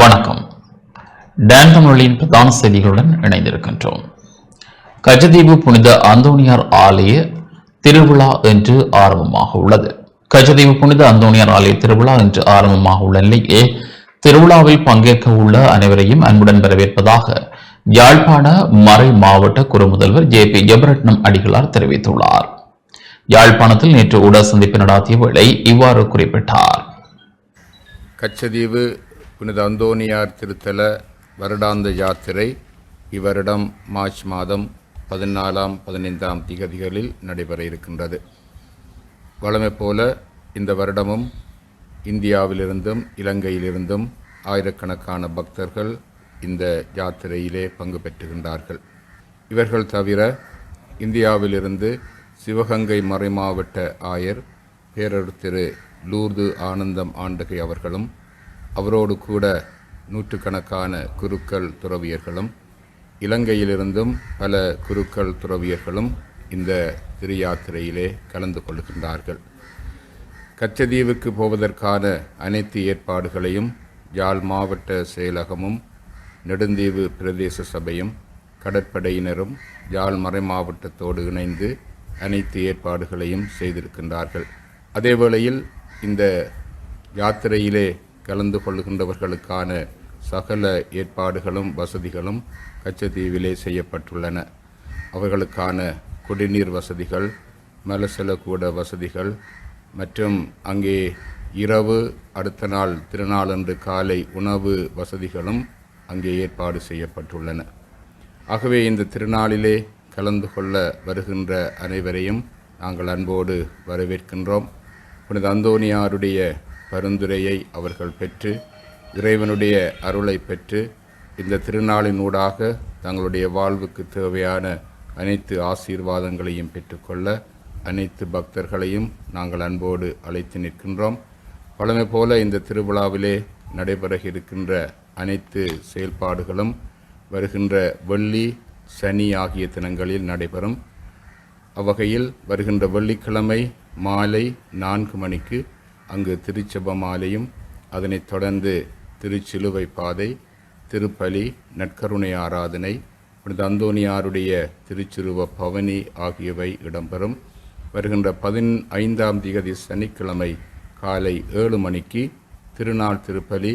வணக்கம். டான் தமிழின் பிரதான செய்திகளுடன் இணைந்திருக்கின்றோம். கஜதீவு புனித அந்தோனியார் ஆலய திருவிழா என்று ஆரம்பமாக உள்ளது. கஜதீவு புனித அந்தோனியார் ஆலய திருவிழா என்று ஆரம்பமாக உள்ள நிலையே திருவிழாவில் பங்கேற்க உள்ள அனைவரையும் அன்புடன் வரவேற்பதாக யாழ்ப்பாண மறை மாவட்ட குறுமுதல்வர் ஜே பி ஜெபரட்னம் அடிகளார் தெரிவித்துள்ளார். யாழ்ப்பாணத்தில் நேற்று ஊடக சந்திப்பு நடாத்திய வேளை இவ்வாறு குறிப்பிட்டார். கச்சதீவு புனித அந்தோனியார் திருத்தல வருடாந்த யாத்திரை இவ்வருடம் மார்ச் மாதம் பதினாலாம் பதினைந்தாம் திகதிகளில் நடைபெற இருக்கின்றது. வழமை போல இந்த வருடமும் இந்தியாவிலிருந்தும் இலங்கையிலிருந்தும் ஆயிரக்கணக்கான பக்தர்கள் இந்த யாத்திரையிலே பங்கு பெற்றுகின்றார்கள். இவர்கள் தவிர இந்தியாவிலிருந்து சிவகங்கை மறைமாவட்ட ஆயர் பேரர் திரு லூர்து ஆனந்தம் ஆண்டகை அவர்களும் அவரோடு கூட நூற்றுக்கணக்கான குருக்கள் துறவியர்களும் இலங்கையிலிருந்தும் பல குருக்கள் துறவியர்களும் இந்த திருயாத்திரையிலே கலந்து கொள்கின்றார்கள். கச்சதீவுக்கு போவதற்கான அனைத்து ஏற்பாடுகளையும் யாழ் மாவட்ட செயலகமும் நெடுந்தீவு பிரதேச சபையும் கடற்படையினரும் யாழ் மறை மாவட்டத்தோடு இணைந்து அனைத்து ஏற்பாடுகளையும் செய்திருக்கின்றார்கள். அதேவேளையில் இந்த யாத்திரையிலே கலந்து கொள்கின்றவர்களுக்கான சகல ஏற்பாடுகளும் வசதிகளும் கச்சத்தீவிலே செய்யப்பட்டுள்ளன. அவர்களுக்கான குடிநீர் வசதிகள் மலசல கூட வசதிகள் மற்றும் அங்கே இரவு அடுத்த நாள் திருநாளன்று காலை உணவு வசதிகளும் அங்கே ஏற்பாடு செய்யப்பட்டுள்ளன. ஆகவே இந்த திருநாளிலே கலந்து கொள்ள வருகின்ற அனைவரையும் நாங்கள் அன்போடு வரவேற்கின்றோம். புனித அந்தோனியாருடைய பரிந்துரையை அவர்கள் பெற்று இறைவனுடைய அருளை பெற்று இந்த திருநாளினூடாக தங்களுடைய வாழ்வுக்கு தேவையான அனைத்து ஆசீர்வாதங்களையும் பெற்றுக்கொள்ள அனைத்து பக்தர்களையும் நாங்கள் அன்போடு அழைத்து நிற்கின்றோம். பழமை போல இந்த திருவிழாவிலே நடைபெற இருக்கின்ற அனைத்து செயல்பாடுகளும் வருகின்ற வெள்ளி சனி ஆகிய தினங்களில் நடைபெறும். அவ்வகையில் வருகின்ற வெள்ளிக்கிழமை மாலை நான்கு மணிக்கு அங்கு திருச்செபமாலையும் அதனைத் தொடர்ந்து திருச்சிலுவை பாதை திருப்பலி நற்கருணை ஆராதனை புனித அந்தோனியாருடைய திருச்சிருவ பவனி ஆகியவை இடம்பெறும். வருகின்ற பதின் ஐந்தாம் திகதி சனிக்கிழமை காலை ஏழு மணிக்கு திருநாள் திருப்பலி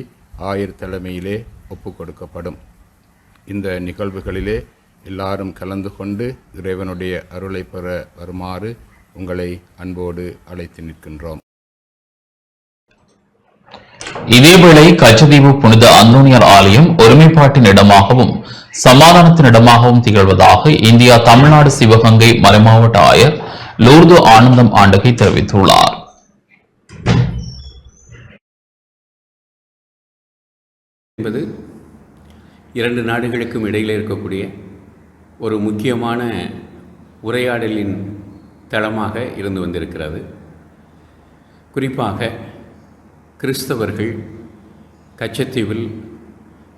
ஆயர் தலைமையிலே ஒப்பு கொடுக்கப்படும். இந்த நிகழ்வுகளிலே எல்லாரும் கலந்து கொண்டு இறைவனுடைய அருளை பெற வருமாறு உங்களை அன்போடு அழைத்து நிற்கின்றோம். இதேவேளை கச்சதீவு புனித அந்தோனியார் ஆலயம் ஒருமைப்பாட்டின் இடமாகவும் சமாதானத்தின் இடமாகவும் திகழ்வதாக இந்தியா தமிழ்நாடு சிவகங்கை மறைமாவட்ட ஆயர் லூர்து ஆனந்தம் ஆண்டகை தெரிவித்துள்ளார். என்பது இரண்டு நாடுகளுக்கும் இடையில் இருக்கக்கூடிய ஒரு முக்கியமான உரையாடலின் தளமாக இருந்து வந்திருக்கிறது. குறிப்பாக கிறிஸ்தவர்கள் கச்சத்தீவில்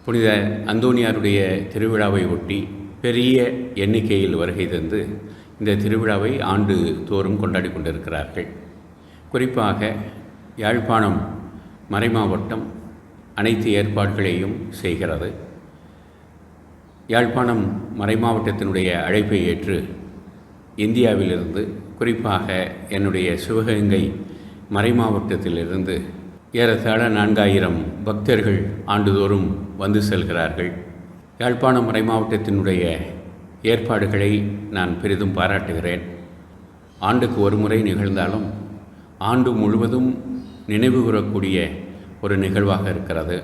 புனித அந்தோனியாருடைய திருவிழாவை ஒட்டி பெரிய எண்ணிக்கையில் வருகை தந்து இந்த திருவிழாவை ஆண்டு தோறும் கொண்டாடி கொண்டிருக்கிறார்கள். குறிப்பாக யாழ்ப்பாணம் மறைமாவட்டம் அனைத்து ஏற்பாடுகளையும் செய்கிறது. யாழ்ப்பாணம் மறைமாவட்டத்தினுடைய அழைப்பை ஏற்று இந்தியாவிலிருந்து குறிப்பாக என்னுடைய சிவகங்கை மறைமாவட்டத்திலிருந்து ஏறத்தாழ நான்காயிரம் பக்தர்கள் ஆண்டுதோறும் வந்து செல்கிறார்கள். யாழ்ப்பாணம் மறைமாவட்டத்தினுடைய ஏற்பாடுகளை நான் பெரிதும் பாராட்டுகிறேன். ஆண்டுக்கு ஒரு முறை நிகழ்ந்தாலும் ஆண்டு முழுவதும் நினைவு கூறக்கூடிய ஒரு நிகழ்வாக இருக்கிறது.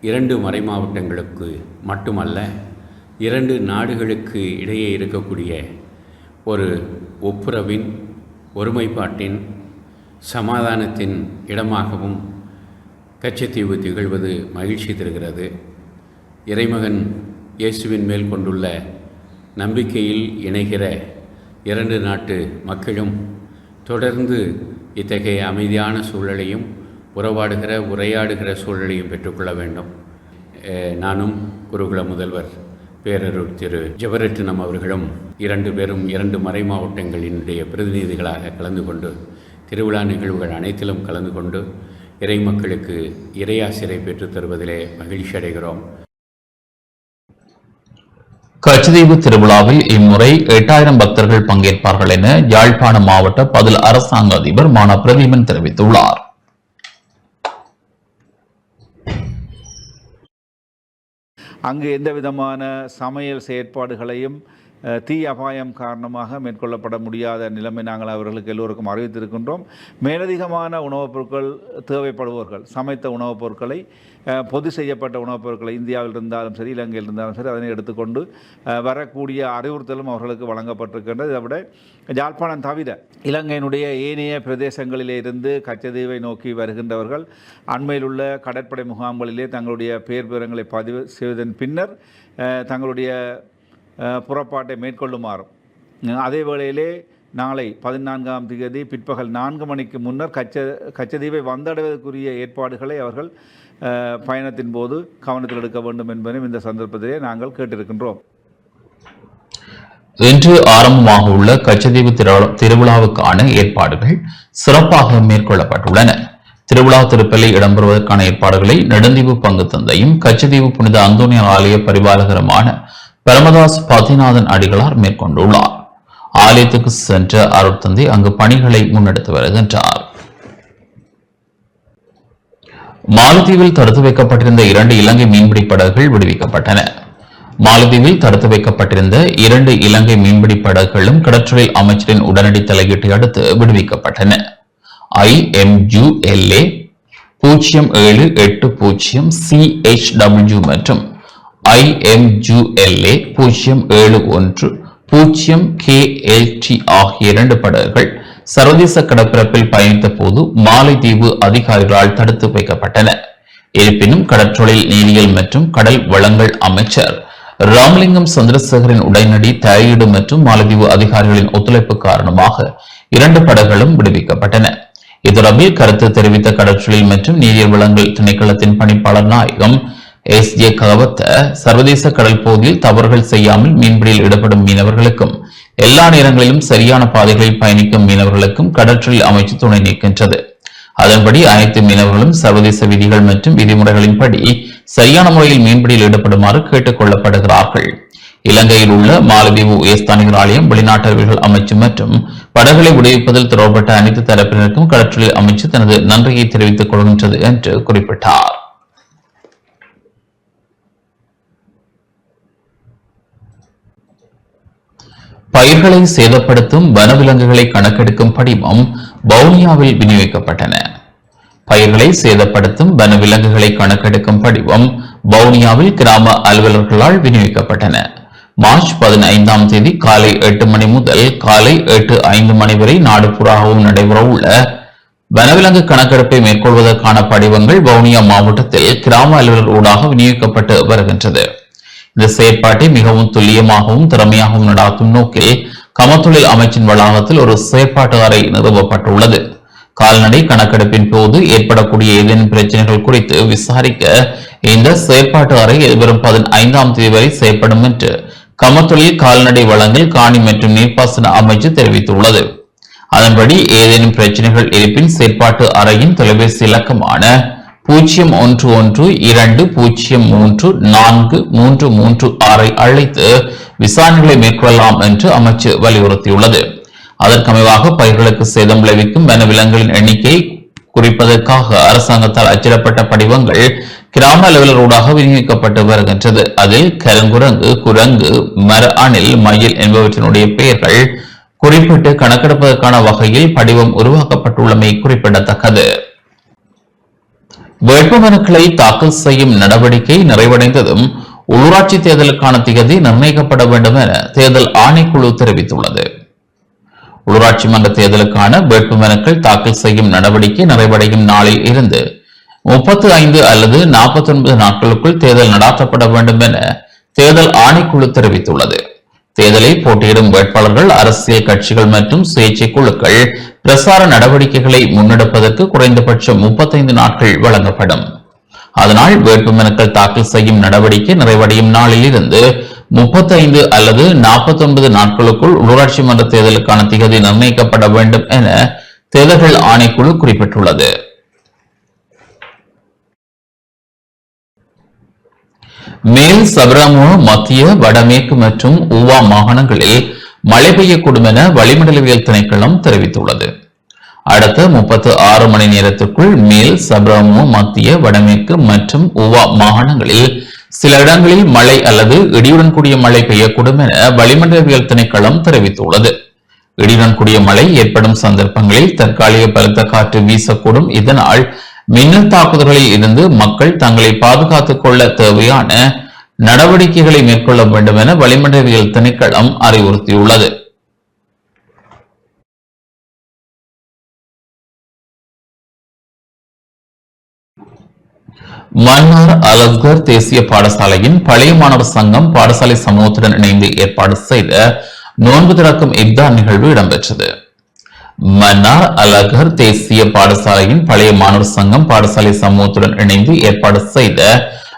இரண்டு மறைமாவட்டங்களுக்கு மட்டுமல்ல இரண்டு நாடுகளுக்கு இடையே இருக்கக்கூடிய ஒரு ஒப்புரவின் ஒருமைப்பாட்டின் சமாதானத்தின் இடமாகவும் கச்சத்தீவு திகழ்வது மகிழ்ச்சி தருகிறது. இறைமகன் இயேசுவின் மேல் கொண்டுள்ள நம்பிக்கையில் இணைகிற இரண்டு நாட்டு மக்களும் தொடர்ந்து இத்தகைய அமைதியான சூழலையும் உறவாடுகிற உரையாடுகிற சூழலையும் பெற்றுக்கொள்ள வேண்டும். நானும் குருகுல முதல்வர் பேரருள் திரு. ஜெபரட்னம் அவர்களும் இரண்டு பேரும் இரண்டு மறை மாவட்டங்களினுடைய பிரதிநிதிகளாக கலந்து கொண்டு திருவிழா நிகழ்வுகள் அனைத்திலும் கலந்து கொண்டு இறை மக்களுக்கு இறையாசிரை பெற்றுத் தருவதிலே மகிழ்ச்சி அடைகிறோம். கச்சதீவு திருவிழாவில் இம்முறை எட்டாயிரம் பக்தர்கள் பங்கேற்பார்கள் என யாழ்ப்பாண மாவட்ட பதில் அரசாங்க அதிபர் மான பிரதீபன் தெரிவித்துள்ளார். அங்கு எந்த விதமான சமையல் செயற்பாடுகளையும் தீ அபாயம் காரணமாக மேற்கொள்ளப்பட முடியாத நிலைமை நாங்கள் அவர்களுக்கு எல்லோருக்கும் அறிவித்திருக்கின்றோம். மேலதிகமான உணவுப் பொருட்கள் தேவைப்படுபவர்கள் சமைத்த உணவுப் பொருட்களை பொது செய்யப்பட்ட உணவுப் பொருட்களை இந்தியாவில் இருந்தாலும் சரி இலங்கையில் இருந்தாலும் சரி அதனை எடுத்துக்கொண்டு வரக்கூடிய அறிவுறுத்தலும் அவர்களுக்கு வழங்கப்பட்டிருக்கின்றது. இதை விட யாழ்ப்பாணம் தவிர இலங்கையினுடைய ஏனைய பிரதேசங்களிலே இருந்து கச்சதீவை நோக்கி வருகின்றவர்கள் அண்மையில் உள்ள கடற்படை முகாம்களிலே தங்களுடைய பேர் விவரங்களை பதிவு செய்வதன் பின்னர் தங்களுடைய புறப்பாட்டை மேற்கொள்ளுமாறும். அதே வேளையிலே நாளை பதினான்காம் தேதி பிற்பகல் நான்கு மணிக்கு முன்னர் கச்ச கச்சதீவை வந்தடைவதற்குரிய ஏற்பாடுகளை அவர்கள் பயணத்தின் போது கவனத்தில் எடுக்க வேண்டும் என்பதையும் இந்த சந்தர்ப்பத்திலே நாங்கள் கேட்டிருக்கின்றோம். இன்று ஆரம்பமாக உள்ள கச்சதீவு திருவிழாவுக்கான ஏற்பாடுகள் சிறப்பாக மேற்கொள்ளப்பட்டுள்ளன. திருவிழா திருப்பலி இடம்பெறுவதற்கான ஏற்பாடுகளை நெடுந்தீவு பங்கு தந்தையும் கச்சதீவு புனித அந்தோனியார் ஆலய பரிபாலகருமான பரமதாஸ் பதிநாதன் அடிகளார் மேற்கொண்டுள்ளார். ஆலயத்துக்கு சென்ற அருட்தந்தை அங்கு பணிகளை முன்னெடுத்து வருகின்றார். மாலத்தீவில் தடுத்து வைக்கப்பட்டிருந்த இரண்டு இலங்கை மீன்பிடி படகுகள் விடுவிக்கப்பட்டன. மாலத்தீவில் தடுத்து வைக்கப்பட்டிருந்த இரண்டு இலங்கை மீன்பிடி படகுகளும் கடற்றொழில் அமைச்சரின் உடனடி தலையீட்டை அடுத்து விடுவிக்கப்பட்டன. ஐ எம் யூ எல்ஏ பூஜ்ஜியம் ஏழு எட்டு பூஜ்ஜியம் சிஹெச்டபிள்யூ மற்றும் ஐஎம்ஜுஎல்ஏ பூஜ்ஜியம் ஏழு ஒன்று பூஜ்ஜியம் கேஎல்டி ஆகிய இரண்டு படகுகள் சர்வதேச கடற்பரப்பில் பயணித்த போது மாலைதீவு அதிகாரிகளால் தடுத்து வைக்கப்பட்டன. இருப்பினும் கடற்றொழில் நீரியல் மற்றும் கடல் வளங்கள் அமைச்சர் ராமலிங்கம் சந்திரசேகரின் உடனடி தலையீடு மற்றும் மாலத்தீவு அதிகாரிகளின் ஒத்துழைப்பு காரணமாக இரண்டு படகுகளும் விடுவிக்கப்பட்டன. இதுதொடர்பில் கருத்து தெரிவித்த கடற்றொழில் மற்றும் நீரியல் வளங்கள் திணைக்களத்தின் பணிப்பாளர் நாயகம் எஸ்ஜே கவத்த சர்வதேச கடல் பகுதியில் தவறுகள் செய்யாமல் மீன்பிடியில் ஈடுபடும் மீனவர்களுக்கும் எல்லா நேரங்களிலும் சரியான பாதைகளில் பயணிக்கும் மீனவர்களுக்கும் கடற்றொழில் அமைச்சு துணை நிற்கின்றது. அதன்படி அனைத்து மீனவர்களும் சர்வதேச விதிகள் மற்றும் விதிமுறைகளின்படி சரியான முறையில் மீன்பிடியில் ஈடுபடுமாறு கேட்டுக் கொள்ளப்படுகிறார்கள். இலங்கையில் உள்ள மாலதீவு உயர்ஸ்தானிகர் ஆலயம் வெளிநாட்டவர்கள் அமைச்சு மற்றும் படகுகளை விடுவிப்பதில் தொடர்பட்ட அனைத்து தரப்பினருக்கும் கடற்றொழில் அமைச்சு தனது நன்றியை தெரிவித்துக் கொள்கின்றது என்று குறிப்பிட்டார். பயிர்களை சேதப்படுத்தும் வனவிலங்குகளை கணக்கெடுக்கும் படிவம் வவுனியாவில் விநியோகிக்கப்பட்டன. பயிர்களை சேதப்படுத்தும் வனவிலங்குகளை கணக்கெடுக்கும் படிவம் வவுனியாவில் கிராம அலுவலர்களால் விநியோகிக்கப்பட்டன. மார்ச் பதினைந்தாம் தேதி காலை எட்டு மணி முதல் காலை எட்டு ஐந்து மணி வரை நாடு புறாகவும் நடைபெறவுள்ள வனவிலங்கு கணக்கெடுப்பை மேற்கொள்வதற்கான படிவங்கள் வவுனியா மாவட்டத்தில் கிராம அலுவலர் ஊடாக விநியோகிக்கப்பட்டு வருகின்றது. இந்த செயற்பாட்டை மிகவும் துல்லியமாகவும் திறமையாகவும் நடாத்தும் நோக்கில் கமத்தொழில் அமைச்சின் வளாகத்தில் ஒரு செயற்பாட்டு அறை நிறுவப்பட்டுள்ளது. கால்நடை கணக்கெடுப்பின் போது ஏற்படக்கூடிய ஏதேனும் பிரச்சனைகள் குறித்து விசாரிக்க இந்த செயற்பாட்டு அறை எதிர்வரும் பதினைந்தாம் தேதி வரை செயற்படும் என்று கமத்தொழில் கால்நடை வளங்கள் காணி மற்றும் நீர்ப்பாசன அமைச்சு தெரிவித்துள்ளது. அதன்படி ஏதேனும் பிரச்சனைகள் இருப்பின் செயற்பாட்டு அறையின் தொலைபேசி இலக்கமான பூஜ்ஜியம் ஒன்று ஒன்று இரண்டு பூஜ்ஜியம் மூன்று நான்கு மூன்று மூன்று ஆறை அழைத்து விசாரணைகளை மேற்கொள்ளலாம் என்று அமைச்சு வலியுறுத்தியுள்ளது. அதற்கமைவாக பயிர்களுக்கு சேதம் விளைவிக்கும் வனவிலங்குகளின் எண்ணிக்கை குறிப்பதற்காக அரசாங்கத்தால் அச்சிடப்பட்ட படிவங்கள் கிராம அலுவலரோடாக விநியோகிக்கப்பட்டு வருகின்றது. அதில் கருங்குரங்கு குரங்கு மர அணில் மயில் என்பவற்றினுடைய பெயர்கள் குறிப்பிட்டு கணக்கெடுப்பதற்கான வகையில் படிவம் உருவாக்கப்பட்டுள்ளமை குறிப்பிடத்தக்கது. வேட்புமனுக்களை தாக்கல் செய்யும் நடவடிக்கை நிறைவடைந்ததும் உள்ளூராட்சி தேர்தலுக்கான திகதி நிர்ணயிக்கப்பட வேண்டும் என தேர்தல் ஆணைக்குழு தெரிவித்துள்ளது. உள்ளூராட்சி மன்ற தேர்தலுக்கான வேட்புமனுக்கள் தாக்கல் செய்யும் நடவடிக்கை நிறைவடையும் நாளில் இருந்து முப்பத்து ஐந்து அல்லது நாற்பத்தி ஒன்பது நாட்களுக்குள் தேர்தல் நடாத்தப்பட வேண்டும் என தேர்தல் ஆணைக்குழு தெரிவித்துள்ளது. தேர்தலில் போட்டியிடும் வேட்பாளர்கள் அரசியல் கட்சிகள் மற்றும் சுயேட்சை குழுக்கள். பிரசார நடவடிக்கைகளை முன்னெடுப்பதற்கு குறைந்தபட்சம் முப்பத்தைந்து நாட்கள் வழங்கப்படும். அதனால் வேட்புமனுக்கள் தாக்கல் செய்யும் நடவடிக்கை நிறைவடையும் நாளில் இருந்து முப்பத்தைந்து அல்லது நாற்பத்தி ஒன்பது நாட்களுக்குள் உள்ளூராட்சி மன்ற தேர்தலுக்கான திகதி நிர்ணயிக்கப்பட வேண்டும் என தேர்தல்கள் ஆணைக்குழு குறிப்பிட்டுள்ளது. மேல் சபரமு மத்திய வடமேற்கு மற்றும் ஊவா மாகாணங்களில் மழை பெய்யக்கூடும் என வளிமண்டலவியல் திணைக்களம் தெரிவித்துள்ளது. அடுத்த முப்பத்து ஆறு மணி நேரத்திற்குள் மேல் சபரமு மத்திய வடமேற்கு மற்றும் உவா மாகாணங்களில் சில இடங்களில் மழை அல்லது இடியுடன் கூடிய மழை பெய்யக்கூடும் என வளிமண்டலவியல் திணைக்களம் தெரிவித்துள்ளது. இடியுடன் கூடிய மழை ஏற்படும் சந்தர்ப்பங்களில் தற்காலிக பலத்த காற்று வீசக்கூடும். இதனால் மின்னல் தாக்குதல்களில் இருந்து மக்கள் தங்களை பாதுகாத்துக் கொள்ள தேவையான நடவடிக்கைகளை மேற்கொள்ள வேண்டும் என வளிமண்டலவியல் திணைக்களம் அறிவுறுத்தியுள்ளது. மன்னார் அலஸ்கர் தேசிய பாடசாலையின் பழைய மாணவர் சங்கம் பாடசாலை சமூகத்துடன் இணைந்து ஏற்பாடு செய்த நோன்பு திறக்கும் இப்தார் நிகழ்வு இடம்பெற்றது. மன்னார் அலகர் தேசிய பாடசாலையின் பழைய மாணவர் சங்கம் பாடசாலை சமூகத்துடன் இணைந்து ஏற்பாடு செய்த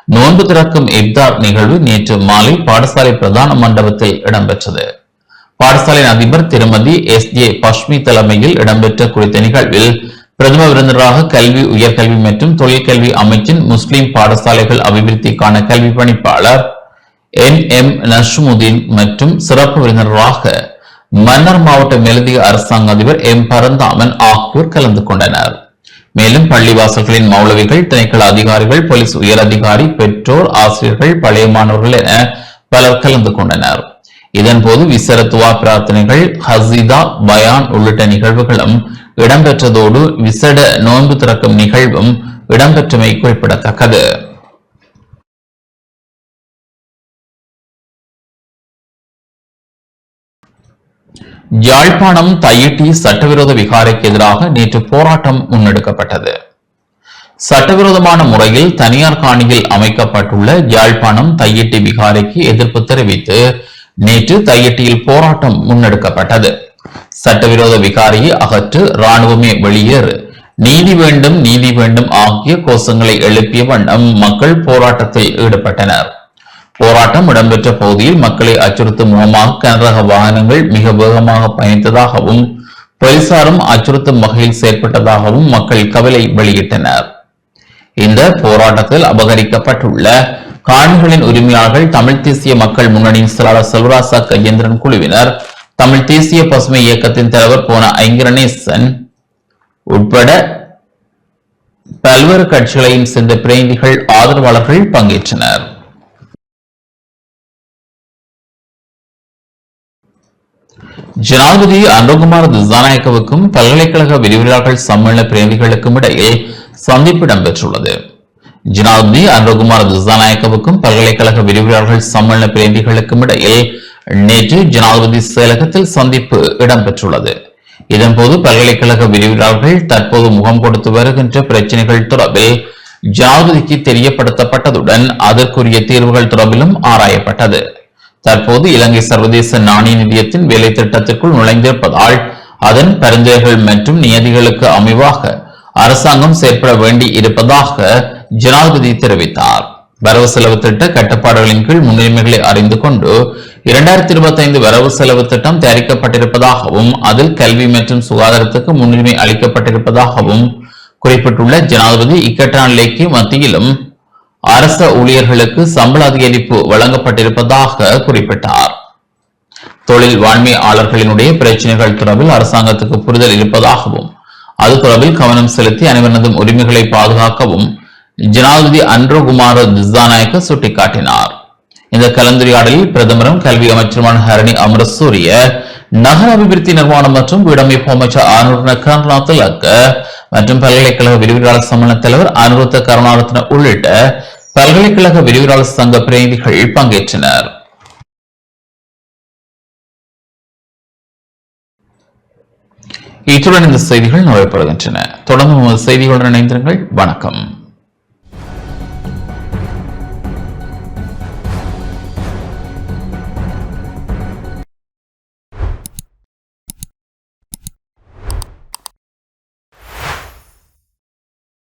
நோன்பு திறக்கும் இப்தார் நிகழ்வு நேற்று மாலை பாடசாலை பிரதான மண்டபத்தில் இடம்பெற்றது. பாடசாலையின் அதிபர் திருமதி எஸ் ஏ பஷ்மி தலைமையில் இடம்பெற்ற குறித்த நிகழ்வில் பிரதம விருந்தராக கல்வி உயர்கல்வி மற்றும் தொழிற்கல்வி அமைச்சின் முஸ்லிம் பாடசாலைகள் அபிவிருத்திக்கான கல்வி பணிப்பாளர் என் எம் நஷ்முதீன் மற்றும் சிறப்பு விருந்தினராக மன்னர் மாவட்ட மேலதிக அரசாங்க அதிபர் எம் பரந்தாமன் ஆகியோர் கலந்து கொண்டனர். மேலும் பள்ளிவாசல்களின் மௌலவிகள் திணைக்கள அதிகாரிகள் போலீஸ் உயர் அதிகாரி பெற்றோர் ஆசிரியர்கள் பழைய மாணவர்கள் என பலர் கலந்து கொண்டனர். இதன்போது விசரத்துவா பிரார்த்தனைகள் ஹசீதா பயான் உள்ளிட்ட நிகழ்வுகளும் இடம்பெற்றதோடு விசட நோன்பு திறக்கும் நிகழ்வும் இடம்பெற்றமை குறிப்பிடத்தக்கது. யாழ்ப்பாணம் தையிட்டி சட்டவிரோத விகாரைக்கு எதிராக நேற்று போராட்டம் முன்னெடுக்கப்பட்டது. சட்டவிரோதமான முறையில் தனியார் காணியில் அமைக்கப்பட்டுள்ள யாழ்ப்பாணம் தையிட்டி விகாரைக்கு எதிர்ப்பு தெரிவித்து நேற்று தையிட்டியில் போராட்டம் முன்னெடுக்கப்பட்டது. சட்டவிரோத விகாரியை அகற்று ராணுவமே வெளியேறு. நீதி வேண்டும் நீதி வேண்டும் ஆகிய கோஷங்களை எழுப்பிய வண்ணம் மக்கள் போராட்டத்தில் ஈடுபட்டனர். போராட்டம் இடம்பெற்ற பகுதியில் மக்களை அச்சுறுத்தும் முகமாக கனரக வாகனங்கள் மிக வேகமாக பயணித்ததாகவும் போலீசாரும் அச்சுறுத்தும் வகையில் செயற்பட்டதாகவும் மக்கள் கவலை வெளியிட்டனர். இந்த போராட்டத்தில் அபகரிக்கப்பட்டுள்ள காணிகளின் உரிமையாளர்கள் தமிழ் தேசிய மக்கள் முன்னணியின் செயலாளர் செல்வராசா கையேந்திரன் குழுவினர் தமிழ் தேசிய பசுமை இயக்கத்தின் தலைவர் போன ஐங்கரணேசன் உட்பட பல்வேறு கட்சிகளையும் சேர்ந்த பிரதிநிதிகள் ஆதரவாளர்கள் பங்கேற்றனர். ஜனாதிபதி அனுகுமார் திசாநாயக்கவுக்கும் பல்கலைக்கழக விரிவுரையாளர்கள் சம்மேளன பிரதிநிதிகளுக்கும் இடையே சந்திப்பு இடம்பெற்றுள்ளது. ஜனாதிபதி அனுகுமார் திசாநாயக்கவுக்கும் பல்கலைக்கழக விரிவுரையாளர்கள் சம்மேளன பிரதிநிதிகளுக்கும் இடையே நேற்று ஜனாதிபதி செயலகத்தில் சந்திப்பு இடம்பெற்றுள்ளது. இதன்போது பல்கலைக்கழக விரிவுரையாளர்கள் தற்போது முகம் கொடுத்து வருகின்ற பிரச்சனைகள் தொடர்பில் ஜனாதிபதிக்கு தெரியப்படுத்தப்பட்டதுடன் அதற்குரிய தீர்வுகள் தொடர்பிலும் ஆராயப்பட்டது. தற்போது இலங்கை சர்வதேச நாணய நிதியத்தின் வேலை திட்டத்திற்குள் நுழைந்திருப்பதால் அதன் பரிந்துரைகள் மற்றும் நியதிகளுக்கு அமைவாக அரசாங்கம் செயற்பட வேண்டி இருப்பதாக ஜனாதிபதி தெரிவித்தார். வரவு செலவு திட்ட கட்டுப்பாடுகளின் கீழ் முன்னுரிமைகளை அறிந்து கொண்டு இரண்டாயிரத்தி இருபத்தி ஐந்து வரவு செலவு திட்டம் தயாரிக்கப்பட்டிருப்பதாகவும் அதில் கல்வி மற்றும் சுகாதாரத்துக்கு முன்னுரிமை அளிக்கப்பட்டிருப்பதாகவும் குறிப்பிட்டுள்ள ஜனாதிபதி இக்கட்டான நிலைக்கு மத்தியிலும் அரச ஊழியர்களுக்கு சம்பள அதிகரிப்பு வழங்கப்பட்டிருப்பதாக குறிப்பிட்டார். தொழில் வாண்மையாளர்களினுடைய பிரச்சனைகள் தொடர்பில் அரசாங்கத்துக்கு புரிதல் இருப்பதாகவும் அது தொடர்பில் கவனம் செலுத்தி அனைவரதும் உரிமைகளை பாதுகாக்கவும் ஜனாதிபதி அன்ரோகுமார திசாநாயக்க சுட்டிக்காட்டினார். இந்த கலந்துரையாடலில் பிரதமரும் கல்வி அமைச்சருமான ஹரணி அமரசூரிய நகர அபிவிருத்தி நிர்மாணம் மற்றும் வீடமைப்பு அமைச்சர் ஆனூர்ன கருணாத்திலக்க மற்றும் பல்கலைக்கழக விரிவுரையாளர் சம்மேளன தலைவர் அனுருத்த கருணாரத்ன உள்ளிட்ட பல்கலைக்கழக விரிவுரையாளர் சங்க பிரதிநிதிகள் பங்கேற்றனர். இத்துடன் இந்த செய்திகள் நுழைப்படுகின்றன தொடர்ந்து நமது செய்திகளுடன் இணைந்திருங்கள். வணக்கம்.